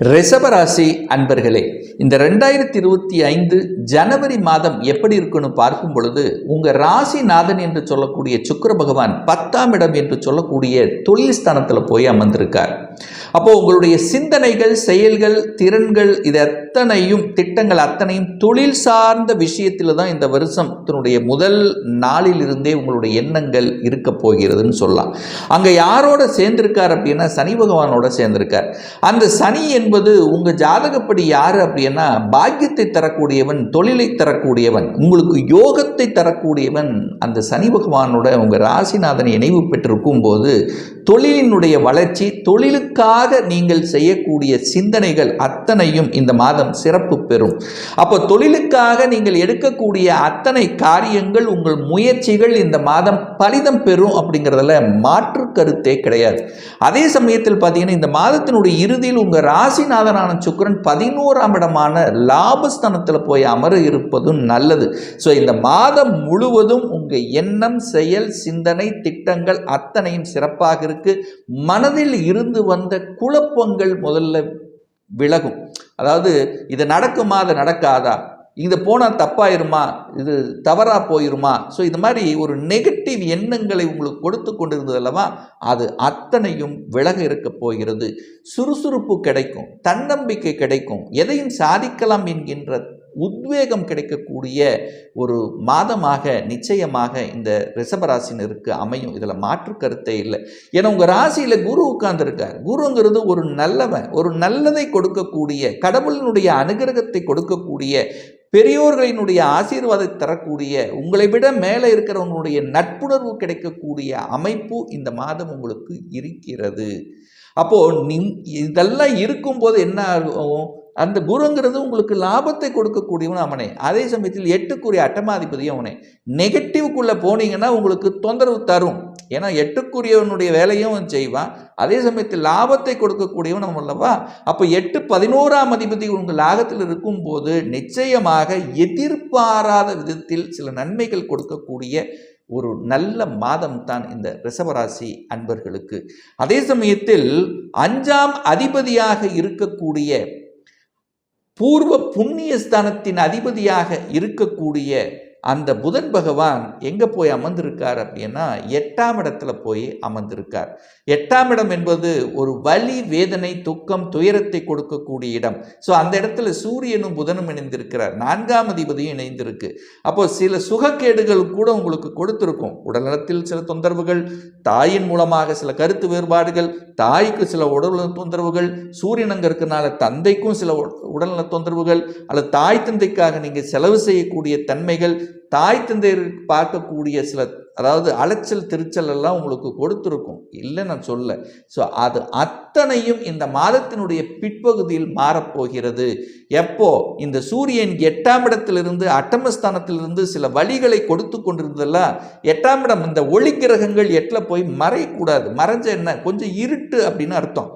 ரிஷபராசி அன்பர்களே இந்த ரெண்டாயிரத்தி இருபத்தி ஐந்து ஜனவரி மாதம் எப்படி இருக்குன்னு பார்க்கும் பொழுது உங்க ராசிநாதன் என்று சொல்லக்கூடிய சுக்கர பகவான் பத்தாம் இடம் என்று சொல்லக்கூடிய தொழில் ஸ்தானத்தில் போய் அமர்ந்திருக்கார். அப்போ உங்களுடைய சிந்தனைகள் செயல்கள் திறன்கள் இது அத்தனையும் திட்டங்கள் அத்தனையும் தொழில் சார்ந்த விஷயத்தில் தான் இந்த வருஷம் முதல் நாளில் இருந்தே உங்களுடைய எண்ணங்கள் இருக்க போகிறதுன்னு சொல்லலாம். அங்கே யாரோட சேர்ந்திருக்கார் அப்படின்னா சனி பகவானோட சேர்ந்திருக்கார். அந்த சனி என்பது உங்கள் ஜாதகப்படி யார் அப்படின்னா பாக்கியத்தை தரக்கூடியவன் தொழிலை தரக்கூடியவன் உங்களுக்கு யோகத்தை தரக்கூடியவன் அந்த சனி பகவானோட உங்கள் ராசிநாதனை இணைவு பெற்றிருக்கும் போது தொழிலினுடைய வளர்ச்சி தொழிலுக்காக நீங்கள் செய்யக்கூடிய சிந்தனைகள் அத்தனையும் இந்த மாதம் சிறப்பு பெறும். அப்போ தொழிலுக்காக நீங்கள் எடுக்கக்கூடிய அத்தனை காரியங்கள் உங்கள் முயற்சிகள் இந்த மாதம் பலிதம் பெறும் அப்படிங்கிறதுல மாற்று கருத்தே கிடையாது. அதே சமயத்தில் பார்த்தீங்கன்னா இந்த மாதத்தினுடைய இறுதியில் உங்கள் ராசிநாதனான சுக்கிரன் பதினோராம் இடமான லாபஸ்தானத்தில் போய் அமர இருப்பதும் நல்லது. ஸோ இந்த மாதம் முழுவதும் உங்கள் எண்ணம் செயல் சிந்தனை திட்டங்கள் அத்தனையும் சிறப்பாக இருக்கு. மனதில் இருந்து வந்த குழப்பங்கள் முதல்ல விலகும். அதாவது இது நடக்குமா அது நடக்காதா? இது போனால் தப்பாயிருமா? இது தவறாக போயிருமா? ஸோ இது மாதிரி ஒரு நெகட்டிவ் எண்ணங்களை உங்களுக்கு கொடுத்து கொண்டிருந்தது அல்லவா? அது அத்தனையும் விலக இருக்க போகிறது. சுறுசுறுப்பு கிடைக்கும். தன்னம்பிக்கை கிடைக்கும். எதையும் சாதிக்கலாம் என்கின்ற உத்வேகம் கிடைக்கக்கூடிய ஒரு மாதமாக நிச்சயமாக இந்த ரிஷபராசினருக்கு அமையும். இதில் மாற்று கருத்தே இல்லை. ஏன்னா உங்கள் ராசியில் குரு உட்கார்ந்துருக்கார். குருங்கிறது ஒரு நல்லவன் ஒரு நல்லதை கொடுக்கக்கூடிய கடவுளினுடைய அனுகிரகத்தை கொடுக்கக்கூடிய பெரியோர்களினுடைய ஆசீர்வாதத்தை தரக்கூடிய உங்களை விட மேலே இருக்கிறவங்களுடைய நட்புணர்வு கிடைக்கக்கூடிய அமைப்பு இந்த மாதம் உங்களுக்கு இருக்கிறது. அப்போது நீ இதெல்லாம் இருக்கும்போது என்ன ஆகும்? அந்த குருங்கிறது உங்களுக்கு லாபத்தை கொடுக்கக்கூடியவன் அவனே. அதே சமயத்தில் எட்டுக்குரிய அட்டமாதிபதியும் அவனே. நெகட்டிவ்க்குள்ளே போனீங்கன்னா உங்களுக்கு தொந்தரவு தரும். ஏன்னா எட்டுக்குரியவனுடைய வேலையும் அவன் செய்வான் அதே சமயத்தில் லாபத்தை கொடுக்கக்கூடியவன் அவன் அல்லவா? அப்போ எட்டு பதினோராம் அதிபதி உங்கள் லாகத்தில் இருக்கும்போது நிச்சயமாக எதிர்பாராத விதத்தில் சில நன்மைகள் கொடுக்கக்கூடிய ஒரு நல்ல மாதம் தான் இந்த ரிஷபராசி அன்பர்களுக்கு. அதே சமயத்தில் அஞ்சாம் அதிபதியாக இருக்கக்கூடிய பூர்வ புண்ணிய ஸ்தானத்தின் அதிபதியாக இருக்கக்கூடிய அந்த புதன் பகவான் எங்கே போய் அமர்ந்திருக்கார் அப்படின்னா எட்டாம் இடத்துல போய் அமர்ந்திருக்கார். எட்டாம் இடம் என்பது ஒரு வலி வேதனை துக்கம் துயரத்தை கொடுக்கக்கூடிய இடம். ஸோ அந்த இடத்துல சூரியனும் புதனும் இணைந்திருக்கிறார். நான்காம் அதிபதியும் இணைந்திருக்கு. அப்போ சில சுகக்கேடுகள் கூட உங்களுக்கு கொடுத்துருக்கும். உடல்நலத்தில் சில தொந்தரவுகள் தாயின் மூலமாக சில கருத்து வேறுபாடுகள் தாய்க்கு சில உடல்நல தொந்தரவுகள் சூரியன் அங்கே இருக்கிறனால தந்தைக்கும் சில உடல்நல தொந்தரவுகள் அல்லது தாய் தந்தைக்காக நீங்கள் செலவு செய்யக்கூடிய தன்மைகள் தாய் தந்தையருக்கு பார்க்கக்கூடிய சில அதாவது அலைச்சல் திருச்சல் எல்லாம் உங்களுக்கு கொடுத்துருக்கும். இல்லை நான் சொல்ல. ஸோ அது அத்தனையும் இந்த மாதத்தினுடைய பிற்பகுதியில் மாறப்போகிறது. எப்போ? இந்த சூரியன் எட்டாம் இடத்திலிருந்து அட்டமஸ்தானத்திலிருந்து சில வழிகளை கொடுத்து கொண்டிருந்ததெல்லாம் எட்டாம் இடம் இந்த ஒளி கிரகங்கள் எட்டில் போய் மறையக்கூடாது. மறைஞ்ச என்ன? கொஞ்சம் இருட்டு அப்படின்னு அர்த்தம்.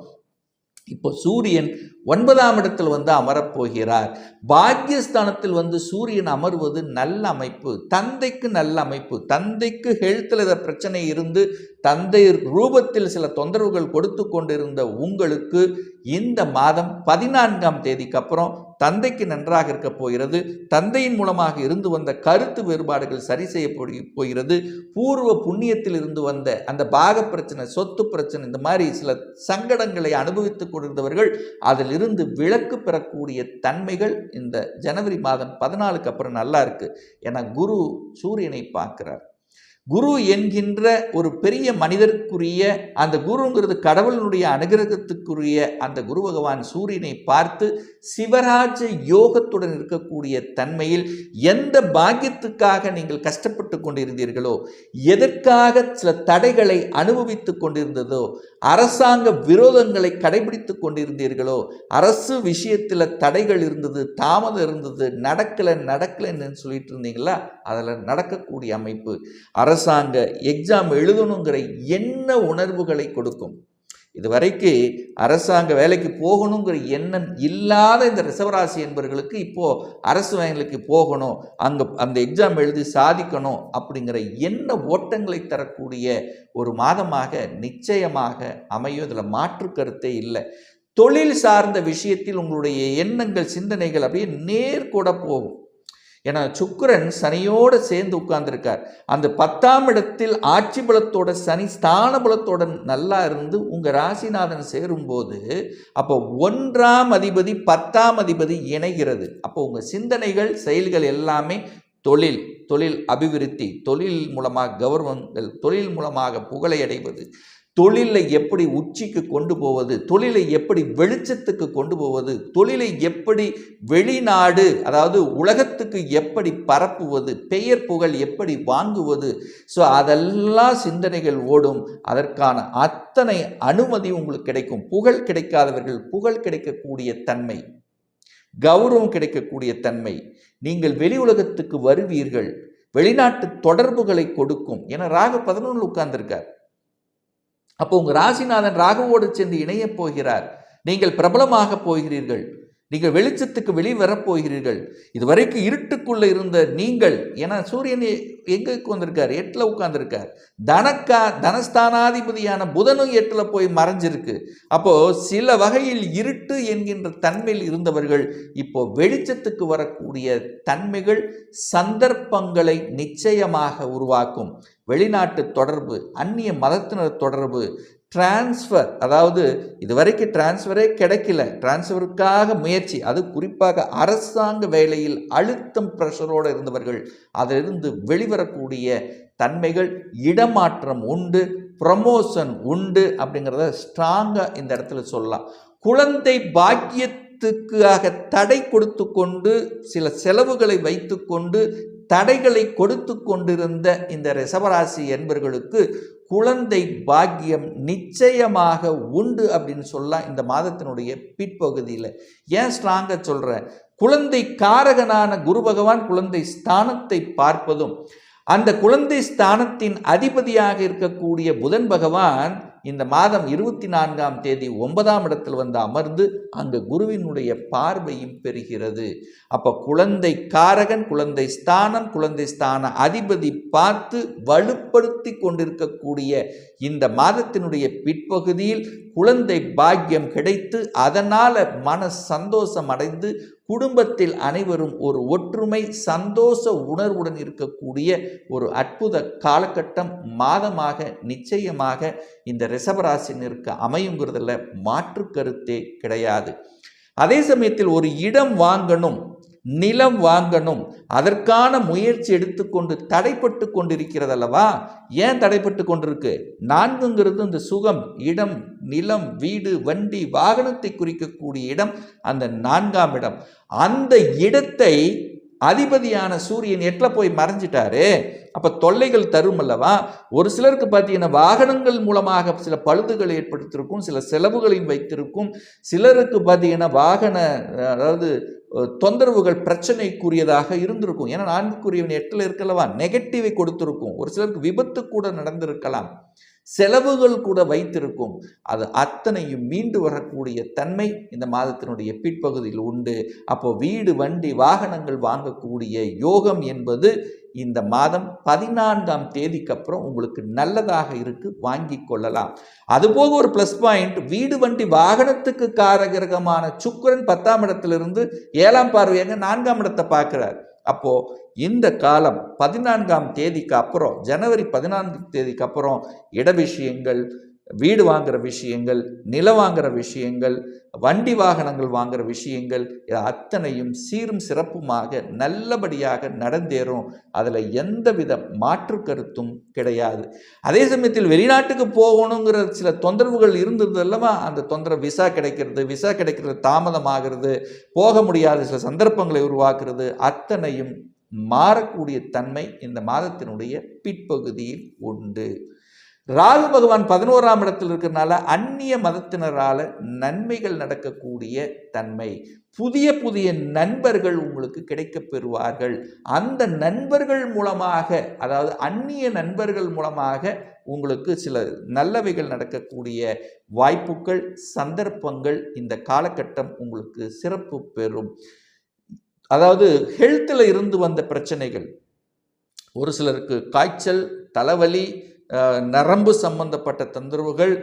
இப்போ சூரியன் ஒன்பதாம் இடத்தில் வந்து அமரப்போகிறார். பாக்கியஸ்தானத்தில் வந்து சூரியன் அமர்வது நல்ல அமைப்பு. தந்தைக்கு நல்ல அமைப்பு. தந்தைக்கு ஹெல்த்தில் ஏதாவது பிரச்சனை இருந்து தந்தை ரூபத்தில் சில தொந்தரவுகள் கொடுத்து கொண்டிருந்த உங்களுக்கு இந்த மாதம் பதினான்காம் தேதிக்கு அப்புறம் தந்தைக்கு நன்றாக இருக்க போகிறது தந்தையின் மூலமாக இருந்து வந்த கருத்து வேறுபாடுகள் சரி செய்ய போகிறது பூர்வ புண்ணியத்தில் இருந்து வந்த அந்த பாக பிரச்சனை சொத்து பிரச்சனை இந்த மாதிரி சில சங்கடங்களை அனுபவித்துக் கொண்டிருந்தவர்கள் அதிலிருந்து விலக்கு பெறக்கூடிய தன்மைகள் இந்த ஜனவரி மாதம் பதினாலுக்கு அப்புறம் நல்லா இருக்கு. என குரு சூரியனை பார்க்கிறார். குரு என்கின்ற ஒரு பெரிய மனிதருக்குரிய அந்த குருங்கிறது கடவுளினுடைய அனுகிரகத்துக்குரிய அந்த குரு பகவான் சூரியனை பார்த்து சிவராஜ யோகத்துடன் இருக்கக்கூடிய தன்மையில் எந்த பாக்கியத்துக்காக நீங்கள் கஷ்டப்பட்டு கொண்டிருந்தீர்களோ எதற்காக சில தடைகளை அனுபவித்து கொண்டிருந்ததோ அரசாங்க விரோதங்களை கடைபிடித்து கொண்டிருந்தீர்களோ அரசு விஷயத்தில் தடைகள் இருந்தது தாமதம் இருந்தது நடக்கலை நடக்கலைன்னு சொல்லிட்டு இருந்தீங்களா? அதில் நடக்கக்கூடிய அமைப்பு. அரசாங்க எக்ஸாம் எழுதணுங்கிற என்ன உணர்வுகளை கொடுக்கும். இதுவரைக்கு அரசாங்க வேலைக்கு போகணுங்கிற எண்ணம் இல்லாத இந்த ரிசவராசி என்பவர்களுக்கு இப்போது அரசு வேலைக்கு போகணும் அங்கே அந்த எக்ஸாம் எழுதி சாதிக்கணும் அப்படிங்கிற எண்ண ஓட்டங்களை தரக்கூடிய ஒரு மாதமாக நிச்சயமாக அமையும். இதில் மாற்று கருத்தே இல்லை. தொழில் சார்ந்த விஷயத்தில் உங்களுடைய எண்ணங்கள் சிந்தனைகள் அப்படியே நேர்கூட போகும். ஏன்னா சுக்கரன் சனியோடு சேர்ந்து உட்கார்ந்துருக்கார். அந்த பத்தாம் இடத்தில் ஆட்சி பலத்தோட சனி ஸ்தான பலத்தோட நல்லா இருந்து உங்கள் ராசிநாதன் சேரும்போது அப்போ ஒன்றாம் அதிபதி பத்தாம் அதிபதி இணைகிறது. அப்போ உங்கள் சிந்தனைகள் செயல்கள் எல்லாமே தொழில் தொழில் அபிவிருத்தி தொழில் மூலமாக கௌரவங்கள் தொழில் மூலமாக புகழை அடைவது தொழிலை எப்படி உச்சிக்கு கொண்டு போவது தொழிலை எப்படி வெளிச்சத்துக்கு கொண்டு போவது தொழிலை எப்படி வெளிநாடு அதாவது உலகத்துக்கு எப்படி பரப்புவது பெயர் புகழ் எப்படி வாங்குவது ஸோ அதெல்லாம் சிந்தனைகள் ஓடும். அதற்கான அத்தனை அனுமதி உங்களுக்கு கிடைக்கும். புகழ் கிடைக்காதவர்கள் புகழ் கிடைக்கக்கூடிய தன்மை கௌரவம் கிடைக்கக்கூடிய தன்மை. நீங்கள் வெளி உலகத்துக்கு வருவீர்கள் வெளிநாட்டு தொடர்புகளை கொடுக்கும். என ராக பதினொன்று உட்கார்ந்திருக்கார். அப்போ உங்கள் ராசிநாதன் ராகுவோடு சென்று இணையப் போகிறார். நீங்கள் பிரபலமாக போகிறீர்கள். நீங்கள் வெளிச்சத்துக்கு வெளிவரப் போகிறீர்கள். இதுவரைக்கும் இருட்டுக்குள்ள இருந்த நீங்கள் ஏன்னா சூரியன் எங்கே உட்காந்துருக்கார் எட்டில் உட்காந்துருக்கார் தனக்கா தனஸ்தானாதிபதியான புதனும் எட்டில் போய் மறைஞ்சிருக்கு. அப்போது சில வகையில் இருட்டு என்கின்ற தன்மையில் இருந்தவர்கள் இப்போ வெளிச்சத்துக்கு வரக்கூடிய தன்மைகள் சந்தர்ப்பங்களை நிச்சயமாக உருவாக்கும். வெளிநாட்டு தொடர்பு அந்நிய மதத்தினர் தொடர்பு டிரான்ஸ்ஃபர் அதாவது இதுவரைக்கும் டிரான்ஸ்ஃபரே கிடைக்கல. டிரான்ஸ்ஃபருக்காக முயற்சி அது குறிப்பாக அரசாங்க வேலையில் அழுத்தம் ப்ரெஷரோடு இருந்தவர்கள் அதிலிருந்து வெளிவரக்கூடிய தன்மைகள் இடமாற்றம் உண்டு ப்ரமோஷன் உண்டு அப்படிங்கிறத ஸ்ட்ராங்காக இந்த இடத்துல சொல்லலாம். குழந்தை பாக்கியத்துக்காக தடை கொடுத்து கொண்டு சில செலவுகளை வைத்துக்கொண்டு தடைகளை கொடுத்து கொண்டிருந்த இந்த ரிஷபராசி என்பர்களுக்கு குழந்தை பாக்கியம் நிச்சயமாக உண்டு அப்படின்னு சொல்லலாம் இந்த மாதத்தினுடைய பிற்பகுதியில். ஏன் ஸ்ட்ராங்காக சொல்கிறேன் குழந்தை காரகனான குரு பகவான் குழந்தை ஸ்தானத்தை பார்ப்பதும் அந்த குழந்தை ஸ்தானத்தின் அதிபதியாக இருக்கக்கூடிய புதன் பகவான் இந்த மாதம் இருபத்தி நான்காம் தேதி ஒன்பதாம் இடத்தில் வந்து அமர்ந்து அங்கு குருவினுடைய பார்வையும் பெறுகிறது. அப்போ குழந்தை காரகன் குழந்தை ஸ்தானம் குழந்தை ஸ்தான அதிபதி பார்த்து வலுப்படுத்தி கொண்டிருக்கக்கூடிய இந்த மாதத்தினுடைய பிற்பகுதியில் குழந்தை பாக்கியம் கிடைத்து அதனால் மன சந்தோஷம் அடைந்து குடும்பத்தில் அனைவரும் ஒரு ஒற்றுமை சந்தோஷ உணர்வுடன் இருக்கக்கூடிய ஒரு அற்புத காலகட்டம் மாதமாக நிச்சயமாக இந்த ரிஷபராசினருக்கு அமையுங்கிறதுல மாற்று கருத்தே கிடையாது. அதே சமயத்தில் ஒரு இடம் வாங்கணும். நிலம் வாங்கணும். அதற்கான முயற்சி எடுத்துக்கொண்டு தடைப்பட்டு கொண்டிருக்கிறது அல்லவா ஏன் தடைப்பட்டு கொண்டிருக்கு? நான்குங்கிறது இந்த சுகம் இடம் நிலம் வீடு வண்டி வாகனத்தை குறிக்கக்கூடிய இடம் அந்த நான்காம் இடம். அந்த இடத்தை அதிபதியான சூரியன் எட்டில் போய் மறைஞ்சிட்டாரு. அப்போ தொல்லைகள் தரும் அல்லவா? ஒரு சிலருக்கு பார்த்தீங்கன்னா வாகனங்கள் மூலமாக சில பழுதுகள் ஏற்படுத்தியிருக்கும் சில செலவுகளையும் வைத்திருக்கும். சிலருக்கு பார்த்தீங்கன்னா வாகன அதாவது தொந்தரவுகள் பிரச்சனைக்குரியதாக இருந்திருக்கும். ஏன்னா நான்குக்குரியவன் எட்டில் இருக்கலவா நெகட்டிவை கொடுத்துருக்கும். ஒரு சிலருக்கு விபத்து கூட நடந்திருக்கலாம். செலவுகள் கூட வைத்திருக்கும். அது அத்தனையும் மீண்டு வரக்கூடிய தன்மை இந்த மாதத்தினுடைய பிற்பகுதியில் உண்டு. அப்போ வீடு வண்டி வாகனங்கள் வாங்கக்கூடிய யோகம் என்பது இந்த மாதம் பதினான்காம் தேதிக்கு அப்புறம் உங்களுக்கு நல்லதாக இருக்கு வாங்கி கொள்ளலாம். அதுபோக ஒரு ப்ளஸ் பாயிண்ட் வீடு வண்டி வாகனத்துக்கு காரகிரகமான சுக்கிரன் பத்தாம் இடத்திலிருந்து ஏழாம் பார்வையாக நான்காம் இடத்தை பார்க்கிறார். அப்போ இந்த காலம் பதினான்காம் தேதிக்கு அப்புறம் ஜனவரி பதினான்கு தேதிக்கு அப்புறம் இட விஷயங்கள் வீடு வாங்குற விஷயங்கள் நிலம் வாங்குற விஷயங்கள் வண்டி வாகனங்கள் வாங்குற விஷயங்கள் இது அத்தனையும் சீரும் சிறப்புமாக நல்லபடியாக நடந்தேறும். அதில் எந்தவித மாற்று கருத்தும் கிடையாது. அதே சமயத்தில் வெளிநாட்டுக்கு போகணுங்கிற சில தொந்தரவுகள் இருந்தது அல்லவா? அந்த தொந்தரவு விசா கிடைக்கிறது விசா கிடைக்கிறது தாமதமாகிறது போக முடியாத சில சந்தர்ப்பங்களை உருவாக்குறது அத்தனையும் மாறக்கூடிய தன்மை இந்த மாதத்தினுடைய பிற்பகுதியில் உண்டு. ராகு பகவான் பதினோராம் இடத்தில் இருக்கிறனால அந்நிய மதத்தினரால் நன்மைகள் நடக்கக்கூடிய தன்மை. புதிய புதிய நண்பர்கள் உங்களுக்கு கிடைக்கப் பெறுவார்கள். அந்த நண்பர்கள் மூலமாக அதாவது அந்நிய நண்பர்கள் மூலமாக உங்களுக்கு சில நல்லவைகள் நடக்கக்கூடிய வாய்ப்புகள் சந்தர்ப்பங்கள் இந்த காலகட்டம் உங்களுக்கு சிறப்பு பெறும். அதாவது ஹெல்த்தில் இருந்து வந்த பிரச்சனைகள். ஒரு சிலருக்கு காய்ச்சல் தலைவலி நரம்பு சம்பந்தப்பட்ட தொந்தரவுகள்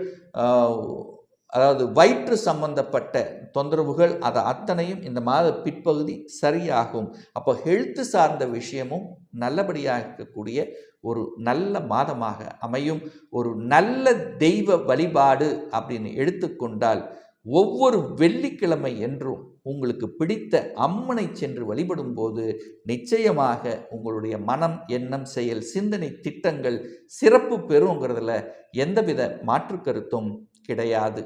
அதாவது வயிற்று சம்பந்தப்பட்ட தொந்தரவுகள் அதை அத்தனையும் இந்த மாத பிற்பகுதி சரியாகும். அப்போ ஹெல்த்து சார்ந்த விஷயமும் நல்லபடியாக இருக்கக்கூடிய ஒரு நல்ல மாதமாக அமையும். ஒரு நல்ல தெய்வ வழிபாடு அப்படின்னு எடுத்துக்கொண்டால் ஒவ்வொரு வெள்ளிக்கிழமை என்றும் உங்களுக்கு பிடித்த அம்மனை சென்று வழிபடும் போது நிச்சயமாக உங்களுடைய மனம் எண்ணம் செயல் சிந்தனை திட்டங்கள் சிறப்பு பெறுங்கிறதுல எந்தவித மாற்று கருத்தும் கிடையாது.